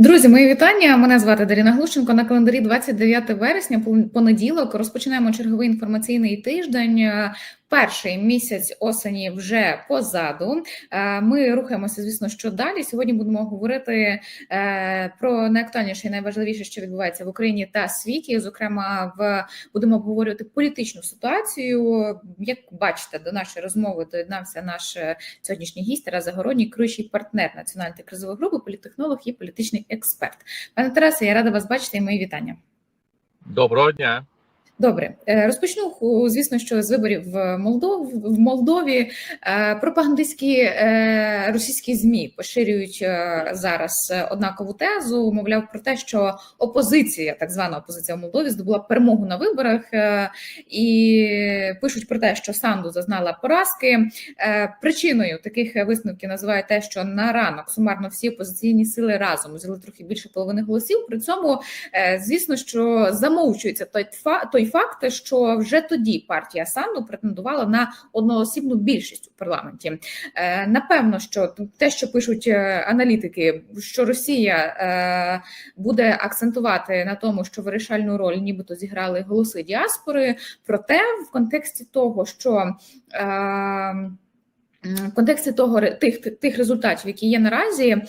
Друзі, мої вітання. Мене звати Даріна Глущенко. На календарі 29 вересня, понеділок. Розпочинаємо черговий інформаційний тиждень. Перший місяць осені вже позаду. Е, Ми рухаємося, звісно, що далі. Сьогодні будемо говорити е, про найактуальніше і найважливіше, що відбувається в Україні та світі. Зокрема, в будемо обговорювати політичну ситуацію. Як бачите, до нашої розмови доєднався наш е, сьогоднішній гість Тарас Загородній, керуючий партнер національної кризової групи, політтехнолог і політичний експерт. Пане Тарасе, я рада вас бачити і мої вітання. Доброго дня. Добре, Е, розпочну звісно, що з виборів в Молдов в Молдові Е, пропагандистські е, російські змі поширюють зараз однакову тезу. Мовляв про те, що опозиція, так звана опозиція в Молдові, здобула перемогу на виборах, і пишуть про те, що Санду зазнала поразки. Причиною таких висновків називають те, що на ранок сумарно всі опозиційні сили разом взяли трохи більше половини голосів. При цьому, звісно, що замовчується той той факт, що вже тоді партія Санду претендувала на одноосібну більшість у парламенті. Е, Напевно, що те, що пишуть е, аналітики, що Росія е, буде акцентувати на тому, що вирішальну роль, нібито зіграли голоси діаспори, проте в контексті того, що в контексті того тих тих результатів, які є наразі,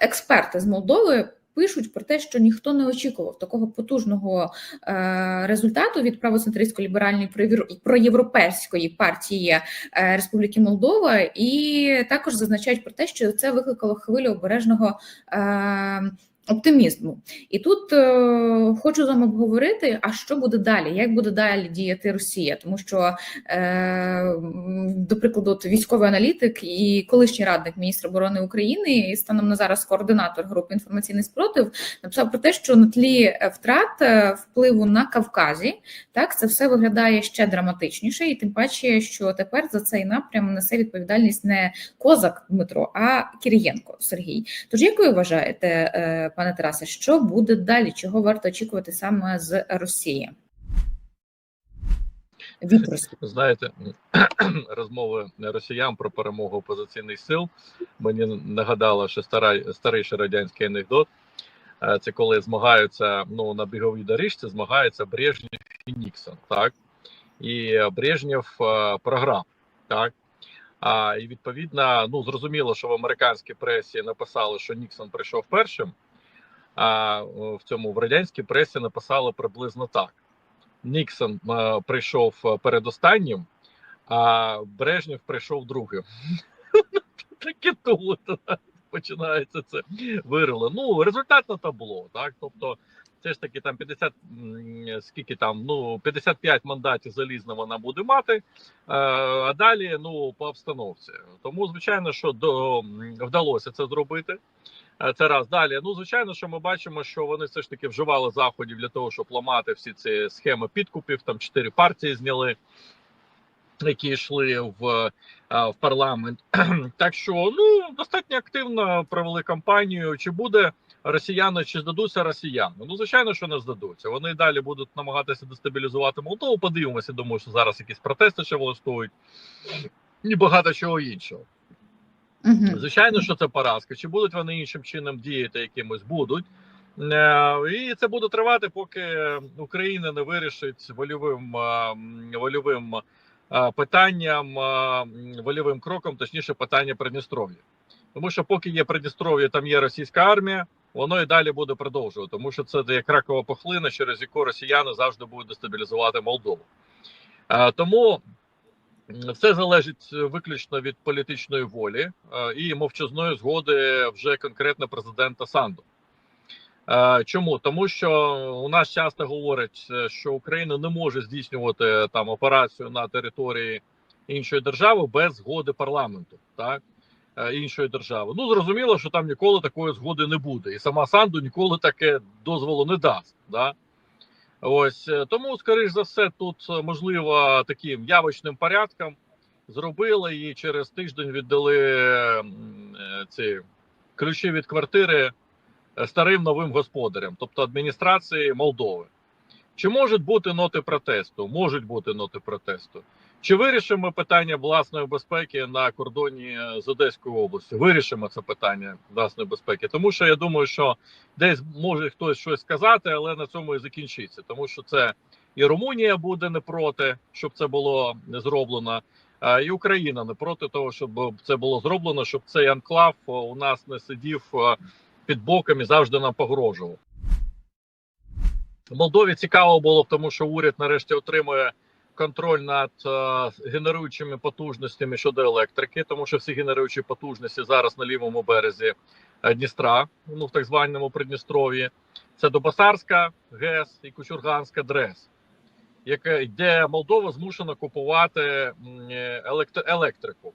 експерти з Молдови пишуть про те, що ніхто не очікував такого потужного е, результату від правоцентристсько-ліберальної провір- проєвропейської партії е, Республіки Молдова, і також зазначають про те, що це викликало хвилю обережного. Оптимізму, і тут е, хочу з вами обговорити, а що буде далі, як буде далі діяти Росія, тому що е, до прикладу, військовий аналітик і колишній радник міністра оборони України, і станом на зараз координатор групи інформаційний спротив, написав про те, що на тлі е, втрат е, впливу на Кавказі, так це все виглядає ще драматичніше, і тим паче, що тепер за цей напрям несе відповідальність не Козак Дмитро, а Кирієнко Сергій. Тож, як ви вважаєте, е, пане Тарасе, що буде далі? Чого варто очікувати саме з Росії? Від. Знаєте, розмови росіян про перемогу опозиційних сил мені нагадало, що стара, старий ще радянський анекдот. Е, Це коли змагаються ну, на біговій доріжці, змагаються Брежнєв і Ніксон. Так? І Брежнєв е, програв. Так? А, і відповідно, ну зрозуміло, що в американській пресі написали, що Ніксон прийшов першим. А в цьому в радянській пресі написали приблизно так: Ніксон е, прийшов е, передостаннім, а Брежнєв прийшов другим. Таке тут починається це вирило. Ну, результат на табло, так. Тобто, це ж таки там 50, скільки там, ну, 55 мандатів залізно вона буде мати, е, а далі ну, по обстановці. Тому, звичайно, що до, вдалося це зробити. Е, Це раз далі. Ну, звичайно, що ми бачимо, що вони все ж таки вживали заходів для того, щоб ламати всі ці схеми підкупів. Там чотири партії зняли, які йшли в, е, в парламент. Так що ну достатньо активно провели кампанію. Чи буде росіяни, чи здадуться росіяни? Ну, звичайно, що не здадуться. Вони далі будуть намагатися дестабілізувати Молдову. Подивимося, думаю, що зараз якісь протести ще влаштують і багато чого іншого. Мгм. Звичайно, що це поразка. Чи будуть вони іншим чином діяти якимось будуть. Е, І це буде тривати, поки Україна не вирішить вольовим е, вольовим е, питанням, вольовим кроком, точніше, питання Придністров'я. Тому що поки є Придністров'я, там є російська армія, воно і далі буде продовжувати, тому що це як ракова пухлина, через яку росіяни завжди будуть дестабілізувати Молдову. Тому Все залежить е, виключно від політичної волі е, і мовчазної згоди вже конкретно президента Санду. Е, Чому? Тому що у нас часто говорять, е, що Україна не може здійснювати там операцію на території іншої держави без згоди парламенту, так е, іншої держави. Ну зрозуміло, що там ніколи такої згоди не буде, і сама Санду ніколи таке дозволу не дасть. Да? Ось е, тому, скоріш за все, тут е, можливо таким явочним порядком зробили і через тиждень віддали е, ці ключі від квартири старим новим господарям, тобто адміністрації Молдови. Чи можуть бути ноти протесту? Можуть бути ноти протесту. Чи вирішимо питання власної безпеки на кордоні з Одеською областю? Вирішимо це питання власної безпеки, тому що я думаю, що десь може хтось щось сказати, але на цьому і закінчиться, тому що це і Румунія буде не проти, щоб це було зроблено, і Україна не проти того, щоб це було зроблено, щоб цей анклав у нас не сидів під боком і завжди нам погрожував. Молдові цікаво було, тому що уряд нарешті отримує контроль над е, генеруючими потужностями щодо електрики, тому що всі генеруючі потужності зараз на лівому березі е, Дністра, ну в так званому Придністров'ї. Це Добасарська ГЕС і Кучурганська ДРЕС, яке де Молдова змушена купувати е, електрику.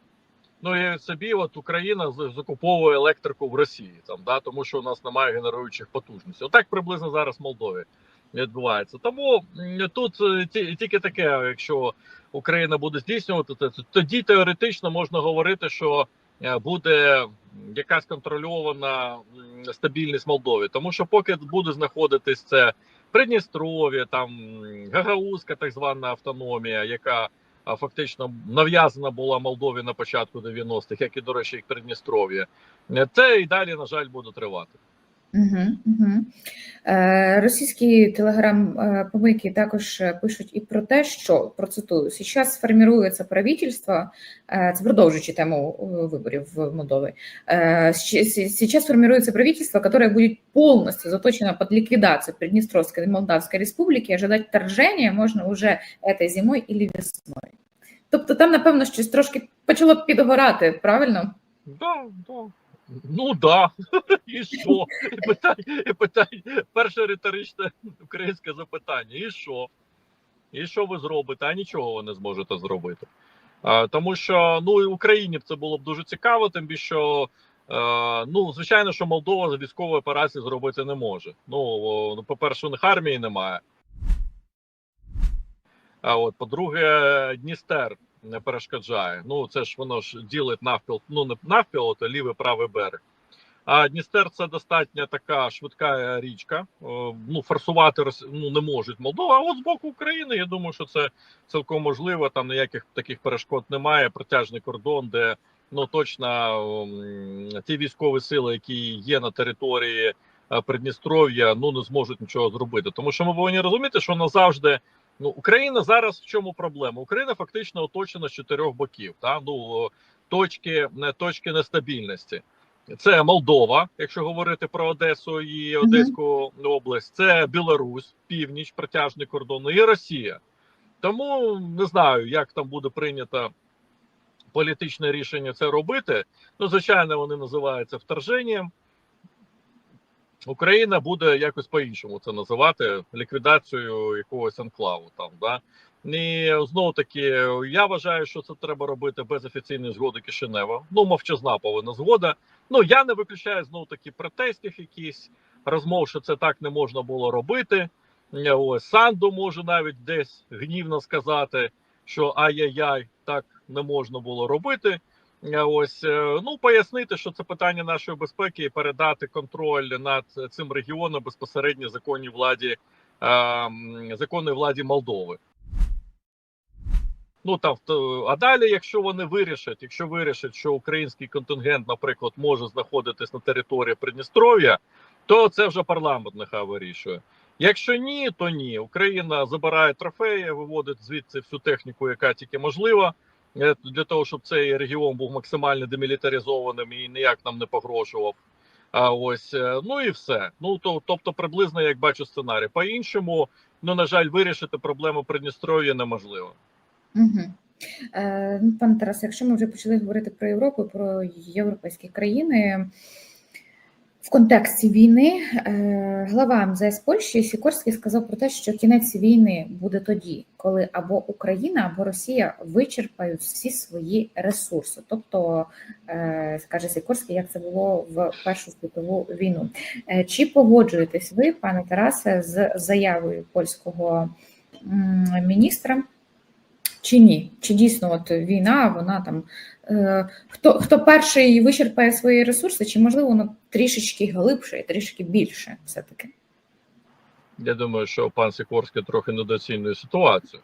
Ну і собі, от Україна закуповує електрику в Росії, там да тому що у нас немає генеруючих потужностей. Отак приблизно зараз в Молдові відбувається. Тому тут е, тільки таке, якщо Україна буде здійснювати це, то тоді теоретично можна говорити, що е, буде якась контрольована стабільність Молдові. Тому що поки буде знаходитись це Придністров'я, там Гагаузька, так звана автономія, яка фактично нав'язана була Молдові на початку 90-х, як і до речі, як Придністров'я, е, це і далі, на жаль, буде тривати. Угу, угу. Е, російські телеграм-помийки також е, пишуть і про те, що процитую: сейчас формируется правительство, е, це продовжуючи тему е, виборів в Молдові. Е, Сейчас формируется правительство, которое будет полностью заточено под ликвидацию Приднестровской и Молдавской республики. Ожидать вторжения можно уже этой зимой или весною. Тобто там, напевно, щось трошки почало підгорати, правильно? Да, да. Ну да. І що? І питання, питання, перше риторичне українське запитання. І що? І що ви зробите? А нічого ви не зможете зробити. А, тому що ну і Україні це було б дуже цікаво, тим більше що. е, Ну, звичайно, що Молдова з військової операції зробити не може. Ну, ну, по-перше, у них армії немає. А от, по-друге, Дністер не перешкоджає. Ну, це ж воно ж ділить навпіл, ну не навпіл, то лівий правий берег. А Дністер це достатньо така швидка річка. О, Ну, форсувати ну, не можуть Молдова. А от з боку України, я думаю, що це цілком можливо. Там ніяких таких перешкод немає. Протяжний кордон, де ну точно ті військові сили, які є на території е, Придністров'я, ну не зможуть нічого зробити. Тому що ми повинні розуміти, що назавжди. Ну, Україна зараз в чому проблема? Україна фактично оточена з чотирьох боків. Та? Ну, точки, не- точки нестабільності. Це Молдова, якщо говорити про Одесу і Одеську область, це Білорусь, північ, протяжний кордон, і Росія. Тому не знаю, як там буде прийнято політичне рішення це робити. Ну, звичайно, вони називаються вторженням. Україна буде якось по-іншому це називати ліквідацією якогось анклаву. Там да і знову таки я вважаю, що це треба робити без офіційної згоди Кишинева. Ну мовчазна повинна згода. Ну я не виключаю знову таки протестів, якісь розмов, що це так не можна було робити. Ось Санду може навіть десь гнівно сказати, що ай-яй-яй, так не можна було робити. Е, Ось е, ну пояснити, що це питання нашої безпеки і передати контроль над цим регіоном безпосередньо законній владі е, м, законній владі Молдови. Ну там а далі, якщо вони вирішать, якщо вирішать, що український контингент, наприклад, може знаходитись на території Придністров'я, то це вже парламент нехай вирішує. Якщо ні, то ні. Україна забирає трофеї, виводить звідси всю техніку, яка тільки можлива, для того, щоб цей регіон був максимально демілітаризованим і ніяк нам не погрожував. А ось е, ну і все. Ну то, тобто, приблизно як бачу сценарій. По іншому, ну на жаль, вирішити проблему Придністров'я неможливо. Угу. Е, пане Тарасе, якщо ми вже почали говорити про Європу, про європейські країни в контексті війни, е, глава МЗС Польщі Сікорський сказав про те, що кінець війни буде тоді, коли або Україна, або Росія вичерпають всі свої ресурси. Тобто, е, скаже Сікорський, як це було в Першу світову війну. Е, Чи погоджуєтесь ви, пане Тарасе, з заявою польського міністра? Чи ні? Чи дійсно от війна, вона там е, хто хто перший вичерпає свої ресурси, чи можливо воно трішечки глибше і трішки більше все-таки? Я думаю, що пан Сікорський трохи недооцінює ситуацію.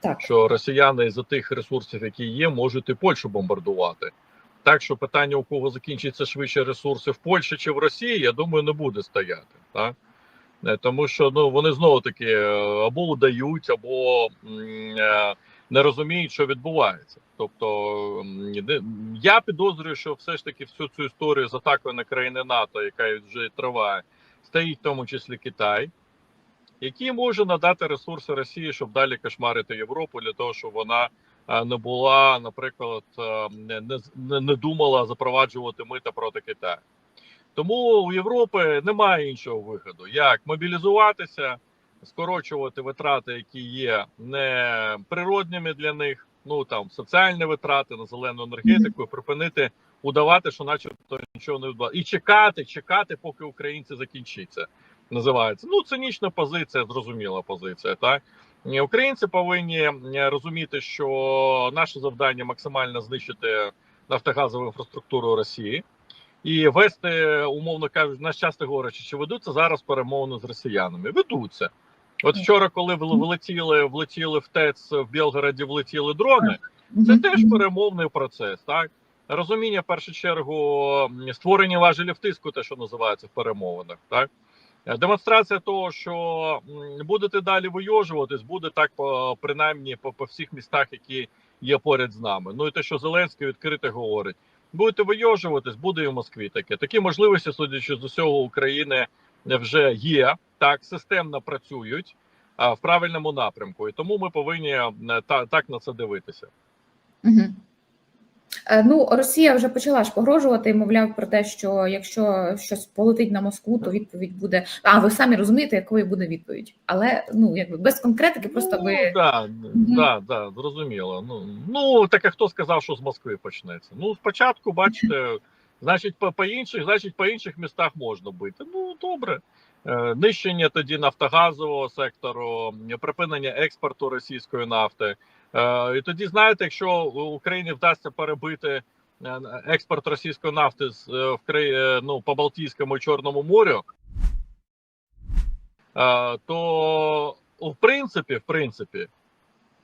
Так. що росіяни за тих ресурсів, які є, можуть і Польщу бомбардувати. Так що питання, у кого закінчаться швидше ресурси в Польщі чи в Росії, я думаю, не буде стояти. Так? Е, Тому що ну вони знову таки е, або удають, або м, е, не розуміють, що відбувається. Тобто я підозрюю, що все ж таки всю цю історію з атакою на країни НАТО, яка вже триває, стоїть в тому числі Китай, який може надати ресурси Росії, щоб далі кошмарити Європу для того, щоб вона е, не була, наприклад, е, не, не, думала запроваджувати мита проти Китаю. Тому у Європи немає іншого виходу, як мобілізуватися, скорочувати витрати, які є не природніми для них, ну там соціальні витрати на зелену енергетику, і припинити удавати, що начебто нічого не відбувається. І чекати, чекати, поки українці закінчиться. Називається ну цинічна позиція, зрозуміла позиція. Так українці повинні розуміти, що наше завдання максимально знищити нафтогазову інфраструктуру Росії і вести, умовно кажуть, нас часто говорять, чи ведуться зараз перемовини з росіянами. Ведуться. От вчора, коли влетіли, влетіли в ТЕЦ в Білгороді, влетіли дрони. Це теж перемовний процес, так розуміння в першу чергу створення важелів тиску, те, що називається в перемовинах, так Е, демонстрація того, що будете далі вийожуватись, буде так по принаймні по, по всіх містах, які є поряд з нами. Ну і те, що Зеленський відкрито говорить, будете вийожуватись, буде і в Москві таке. Такі можливості, судячи з усього, України вже є так, системно працюють а, в правильному напрямку, і тому ми повинні е, та, так на це дивитися. Е, Ну, Росія вже почала ж погрожувати мовляв про те, що якщо щось полетить на Москву, то відповідь буде. А ви самі розумієте, якою буде відповідь. Але ну якби без конкретики, просто ну, ви да, да, да, зрозуміло. Ну, ну так а хто сказав, що з Москви почнеться? Ну, спочатку, бачите, значить, по, по інших, значить, по інших містах можна бити. Ну, добре. Е, Нищення тоді нафтогазового сектору, припинення експорту російської нафти. Е, І тоді, знаєте, якщо Україні вдасться перебити е, експорт російської нафти з в ну, по Балтійському і Чорному морю, то в принципі, в принципі,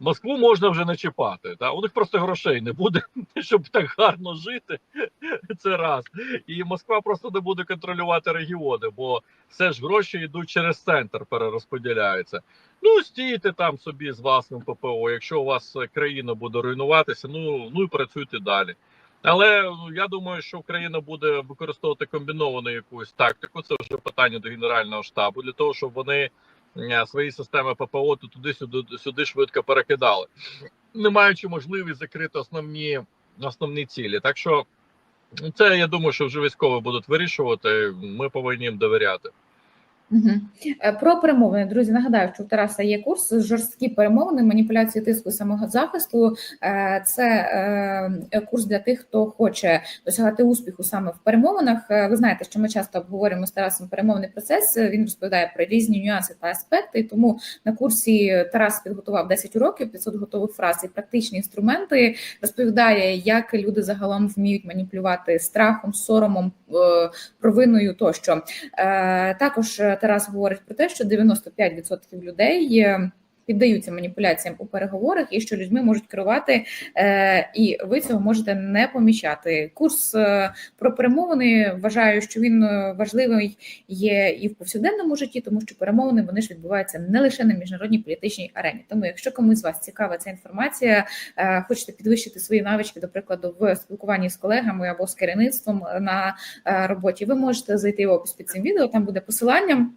Москву можна вже не чіпати. Та? У них просто грошей не буде, щоб так гарно жити. Це раз. І Москва просто не буде контролювати регіони, бо все ж гроші йдуть через центр, перерозподіляються. Ну, стійте там собі з власним ППО. Якщо у вас е, країна буде руйнуватися, ну, ну і працюйте далі. Але ну, я думаю, що Україна буде використовувати комбіновану якусь тактику. Це вже питання до Генерального штабу для того, щоб вони свої системи ППО то туди сюди сюди швидко перекидали, не маючи можливість закрити основні основні цілі. Так що ну, це я думаю, що вже військові будуть вирішувати. Ми повинні їм довіряти. Е, Про перемовини, друзі. Нагадаю, що у Тараса є курс жорсткі перемовини, маніпуляції тиску самозахисту. Е, Це е, курс для тих, хто хоче досягати успіху саме в перемовинах. Ви знаєте, що ми часто обговорюємо з Тарасом перемовний процес. Він розповідає про різні нюанси та аспекти. Тому на курсі Тарас підготував 10 уроків, 500 готових фраз і практичні інструменти. Розповідає, як люди загалом вміють маніпулювати страхом, соромом, провиною тощо. Також Тарас говорить про те, що 95% людей е, піддаються маніпуляціям у переговорах, і що людьми можуть керувати, е, і ви цього можете не помічати. Курс е, про перемовини вважаю, що він е, важливий є і в повсякденному житті, тому що перемовини вони ж відбуваються не лише на міжнародній політичній арені. Тому, якщо комусь з вас цікава ця інформація, хочете підвищити свої навички, до прикладу, в спілкуванні з колегами або з керівництвом на роботі, ви можете зайти в опис під цим відео. Там буде посилання.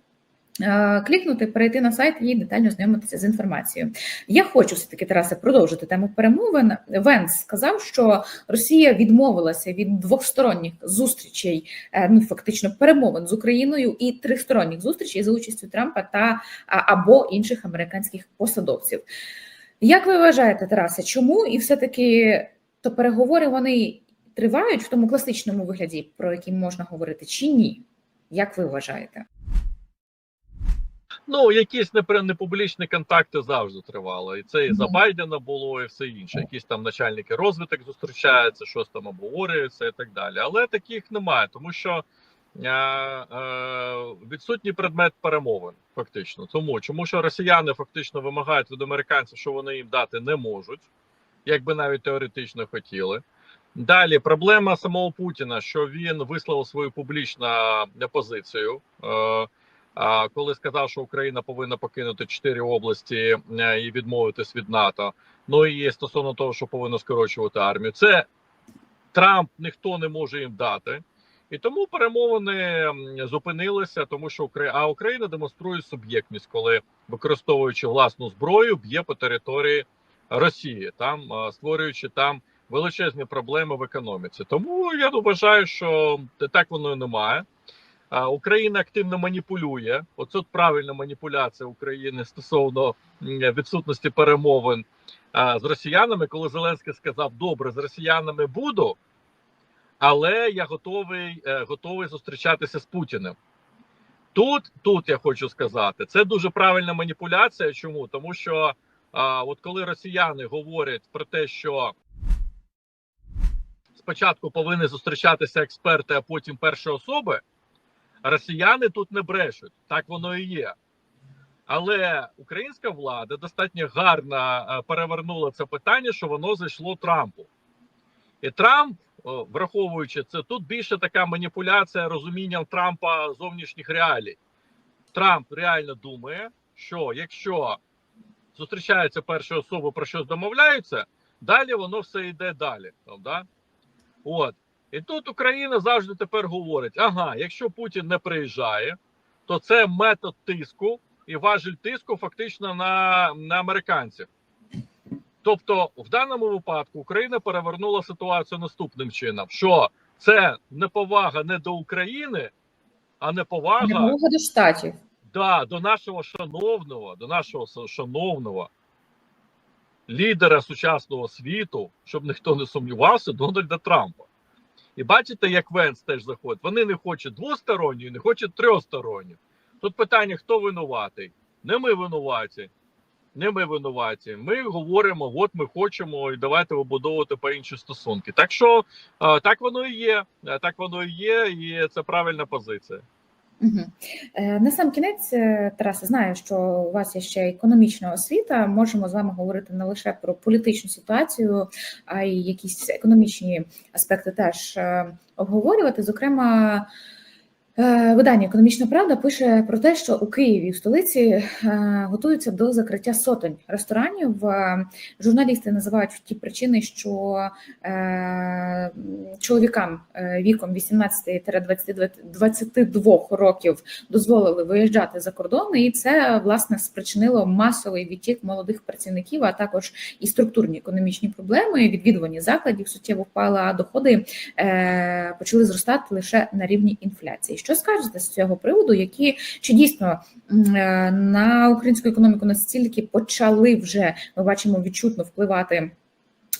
Е, Клікнути, перейти на сайт і детально знайомитися з інформацією. Я хочу все таки Тарасе продовжити тему перемовин. Венс сказав, що Росія відмовилася від двосторонніх зустрічей, е, ну фактично перемовин з Україною і тристоронніх зустрічей за участю Трампа та або інших американських посадовців. Як ви вважаєте, Тарасе, чому і все таки то переговори вони тривають в тому класичному вигляді, про який можна говорити, чи ні? Як ви вважаєте? Ну, якісь непублічні контакти завжди тривали. І це і за Байдена було, і все інше. Якісь там начальники розвиток зустрічаються, щось там обговорюється і так далі. Але таких немає, тому що е, е, відсутній предмет перемовин. Фактично, тому чому що росіяни фактично вимагають від американців, що вони їм дати не можуть, якби навіть теоретично хотіли. Далі проблема самого Путіна, що він висловив свою публічну позицію. Е, коли сказав, що Україна повинна покинути чотири області е, і відмовитись від НАТО. Ну і стосовно того, що повинно скорочувати армію, це Трамп ніхто не може їм дати, і тому перемовини зупинилися, тому що Украї... а Україна демонструє суб'єктність, коли використовуючи власну зброю, б'є по території Росії, там створюючи там величезні проблеми в економіці. Тому я вважаю, що так воно і немає. Україна активно маніпулює. Оце правильна маніпуляція України стосовно відсутності перемовин з росіянами, коли Зеленський сказав: Добре, з росіянами буду, але я готовий, е, готовий зустрічатися з Путіним. Тут, тут я хочу сказати, це дуже правильна маніпуляція. Чому? Тому що а, от коли росіяни говорять про те, що спочатку повинні зустрічатися експерти, а потім перші особи, росіяни тут не брешуть. Так воно і є. Але українська влада достатньо гарно е, перевернула це питання, що воно зайшло Трампу. І Трамп, враховуючи це, тут більше така маніпуляція розумінням Трампа зовнішніх реалій. Трамп реально думає, що якщо зустрічаються перші особи про щось домовляються, далі воно все йде далі. Там, да? От. І тут Україна завжди тепер говорить: ага, якщо Путін не приїжджає, то це метод тиску і важіль тиску фактично на, на американців. Тобто, в даному випадку Україна перевернула ситуацію наступним чином: що це неповага не до України, а неповага Немного до штатів. да, до нашого шановного, до нашого шановного лідера сучасного світу, щоб ніхто не сумнівався, Дональда Трампа. І бачите, як Венс теж заходить. Вони не хочуть двосторонньої, не хочуть трьохсторонньої. Тут питання: хто винуватий? Не ми винуваті. Не ми винуваті. Ми говоримо, от ми хочемо, і давайте вибудовувати по інші стосунки. Так що е, так воно і є. Е, Так воно і є, і це правильна позиція. Угу. На сам кінець, Тараса, Тарасе, знаю, що у вас є ще економічна освіта. Можемо з вами говорити не лише про політичну ситуацію, а й якісь економічні аспекти теж е, обговорювати. Зокрема, е, видання Економічна Правда пише про те, що у Києві в столиці е, готуються до закриття сотень ресторанів. Е, Журналісти називають ті причини, що е, чоловікам е, віком 18-22 років дозволили виїжджати за кордон, і це власне спричинило масовий відтік молодих працівників, а також і структурні економічні проблеми. Відвідувані закладів суттєво впали, а доходи е, почали зростати лише на рівні інфляції. Що скажете з цього приводу? Які чи дійсно е, на українську економіку настільки почали вже ми бачимо відчутно впливати?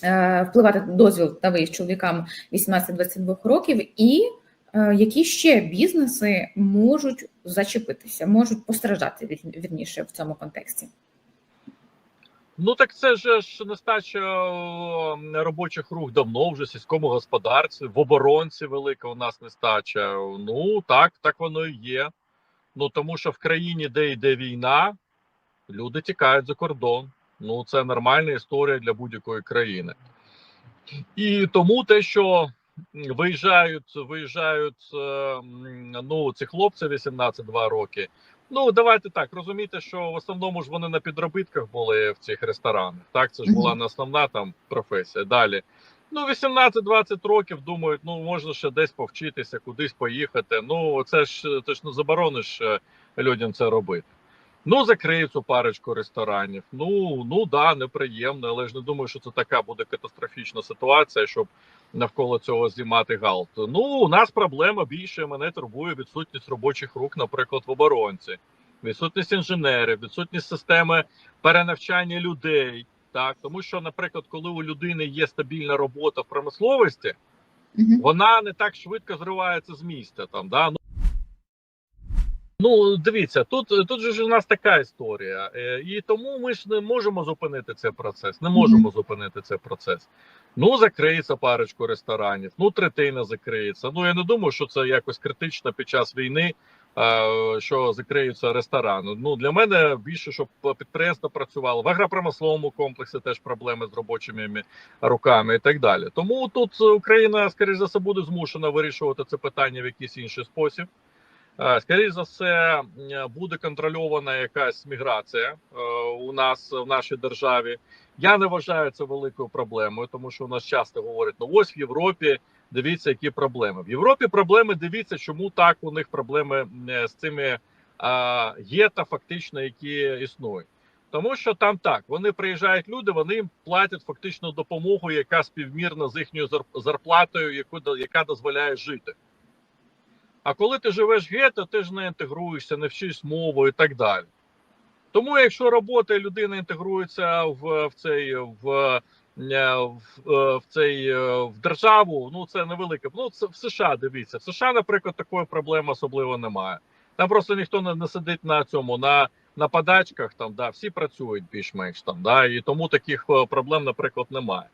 е, Впливати дозвіл на виїзд чоловікам 18-22 років, і е, які ще бізнеси можуть зачепитися, можуть постраждати вірніше в цьому контексті. Ну так це ж нестача робочих рук давно вже сільському господарстві, в оборонці велика у нас нестача. Ну так, так воно і є. Ну тому що в країні, де йде війна, люди тікають за кордон. Ну це нормальна історія для будь-якої країни. І тому те, що виїжджають, виїжджають е, ну, ці хлопці 18-2 роки. Ну, давайте так розумієте, що в основному ж вони на підробитках були в цих ресторанах. Так, це ж була не основна там професія. Далі. Ну, 18-20 років думають, ну можна ще десь повчитися, кудись поїхати. Ну, це ж ти ж не заборониш е, людям це робити. Ну, закриють цю парочку ресторанів. Ну, ну да, неприємно, але ж не думаю, що це така буде катастрофічна ситуація, щоб навколо цього знімати галт. Ну, у нас проблема більше мене турбує відсутність робочих рук, наприклад, в оборонці, відсутність інженерів, відсутність системи перенавчання людей. Так, тому що, наприклад, коли у людини є стабільна робота в промисловості, Мгм. вона не так швидко зривається з місця. Там да ну дивіться, тут, тут же ж у нас така історія, е, і тому ми ж не можемо зупинити цей процес. Не можемо зупинити цей процес. Ну, закриється парочку ресторанів, ну, третина закриється. Ну, я не думаю, що це якось критично під час війни, е, що закриються ресторани. Ну, для мене більше, щоб підприємство працювало. В агропромисловому комплексі теж проблеми з робочими руками і так далі. Тому тут Україна, скоріш за все, буде змушена вирішувати це питання в якийсь інший спосіб. Е, Скоріше за все, буде контрольована якась міграція е, у нас в нашій державі. Я не вважаю це великою проблемою, тому що у нас часто говорять: ну ось в Європі дивіться, які проблеми. В Європі проблеми дивіться, чому так у них проблеми е, з цими є та фактично, які існують. Тому що там так вони приїжджають люди, вони їм платять фактично допомогу, яка співмірна з їхньою зар- зарплатою, яку яка дозволяє жити. А коли ти живеш гетто, ти ж не інтегруєшся, не вчиш мову і так далі. Тому, якщо робота і людина інтегрується в, в цей в, е, е, в цей е, в державу, ну це невелике. Ну це в США. Дивіться, в США, наприклад, такої проблеми особливо немає. Там просто ніхто не, не сидить на цьому на, на подачках. Там да всі працюють більш-менш там, да і тому таких проблем, наприклад, немає.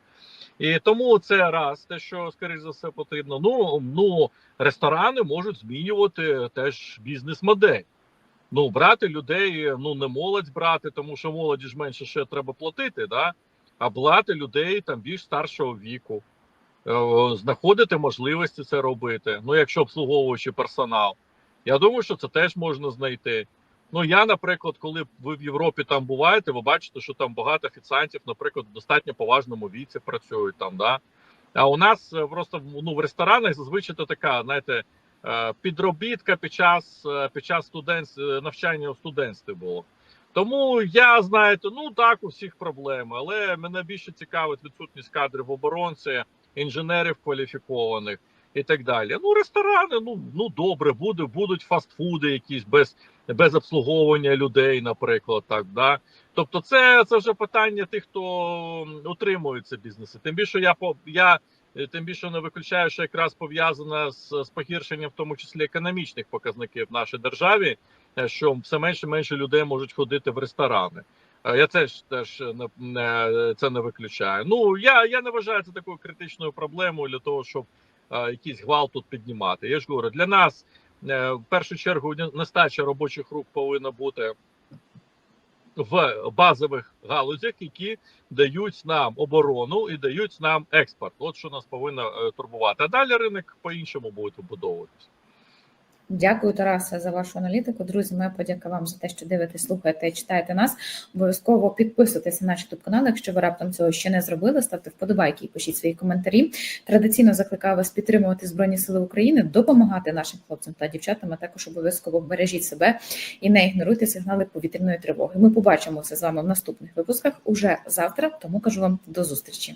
І тому це раз, те, що скоріш за все потрібно. Ну ну ресторани можуть змінювати теж бізнес-модель. Ну, брати людей, ну не молодь брати, тому що молоді ж менше ще треба платити, да? а брати людей там більш старшого віку, е, знаходити можливості це робити. Ну, якщо обслуговуючи персонал. Я думаю, що це теж можна знайти. Ну, я, наприклад, коли ви в Європі там буваєте, ви бачите, що там багато офіціантів, наприклад, в достатньо поважному віці працюють там, да. А у нас е, просто ну, в ресторанах зазвичай це така, знаєте, е, підробітка під час е, під час студент, навчання у студентстві було. Тому я знаєте, ну так, у всіх проблеми, але мене більше цікавить відсутність кадрів оборонці, інженерів кваліфікованих і так далі. Ну, ресторани, ну ну добре, буде, будуть фастфуди якісь без, без обслуговування людей, наприклад, так да. Тобто, це, це вже питання тих, хто м, утримує ці бізнеси. Тим більше я я е, тим більше не виключаю, що якраз пов'язана з, з погіршенням, в тому числі економічних показників в нашій державі, е, що все менше і менше людей можуть ходити в ресторани. Е, Я теж теж не, це не виключаю. Ну я, я не вважаю це такою критичною проблемою для того, щоб е, якийсь гвалт тут піднімати. Я ж говорю, для нас в першу чергу не- нестача робочих рук повинна бути в базових галузях, які дають нам оборону і дають нам експорт. От що нас повинно е, турбувати. А далі ринок по-іншому буде вибудовуватися. Дякую, Тарасе, за вашу аналітику. Друзі, моя подяка вам за те, що дивитесь, слухаєте і читаєте нас. Обов'язково підписуйтесь на наш youtube канал. Якщо ви раптом цього ще не зробили, ставте вподобайки і пишіть свої коментарі. Традиційно закликаю вас підтримувати Збройні Сили України, допомагати нашим хлопцям та дівчатам. а Також обов'язково бережіть себе і не ігноруйте сигнали повітряної тривоги. Ми побачимося з вами в наступних випусках уже завтра. Тому кажу вам до зустрічі.